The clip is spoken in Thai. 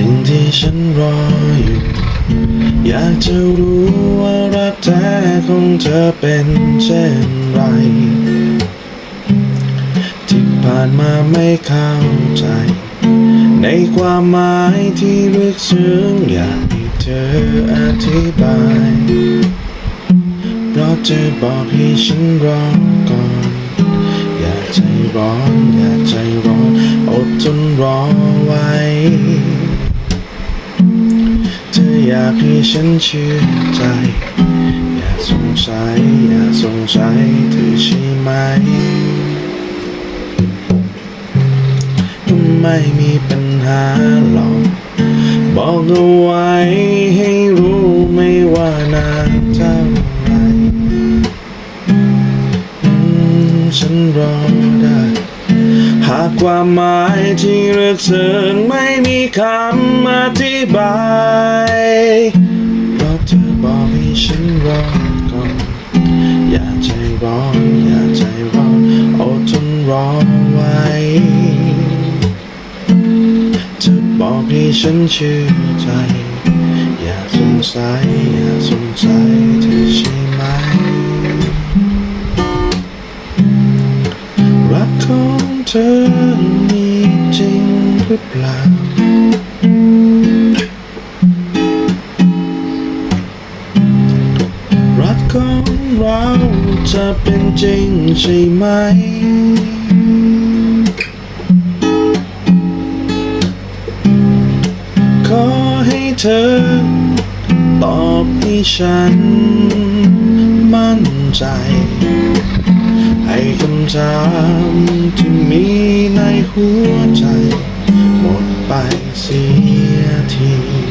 สิ่งที่ฉันรออยู่ อยากจะรู้ว่ารักแท้ของเธอเป็นเช่นไร ที่ผ่านมาไม่เข้าใจ ในความหมายที่ลึกซึ้งอยากให้เธออธิบาย เพราะเธอบอกให้ฉันรอก่อนอย่าใจร้อนอย่าใจร้อนอดทนรอไว้ อยากให้ฉันเชื่อใจ อย่าสงสัย อย่าสงสัยเธอใช่ไหมไม่มีปัญหาหรอก บอกเอาไว้ให้รู้ไม่ว่านานเท่าไหรอืมฉันรอได้ หากความหมายที่ลึกซึ้งไม่มีคำอธิบายเพราะเธอบอกให้ฉันรอก่อนอย่าใจร้อนอย่าใจร้อนอดทนรอไว้เธอบอกให้ฉันเชื่อใจ อย่าสงสัยอย่าสงสัย องเธอมีจริงหรือเปล่า รักของเราจะเป็นจริงใช่ไหม ขอให้เธอ ตอบให้ฉันมั่นใจ คำถามที่มีในหัวใจ หมดไปเสียที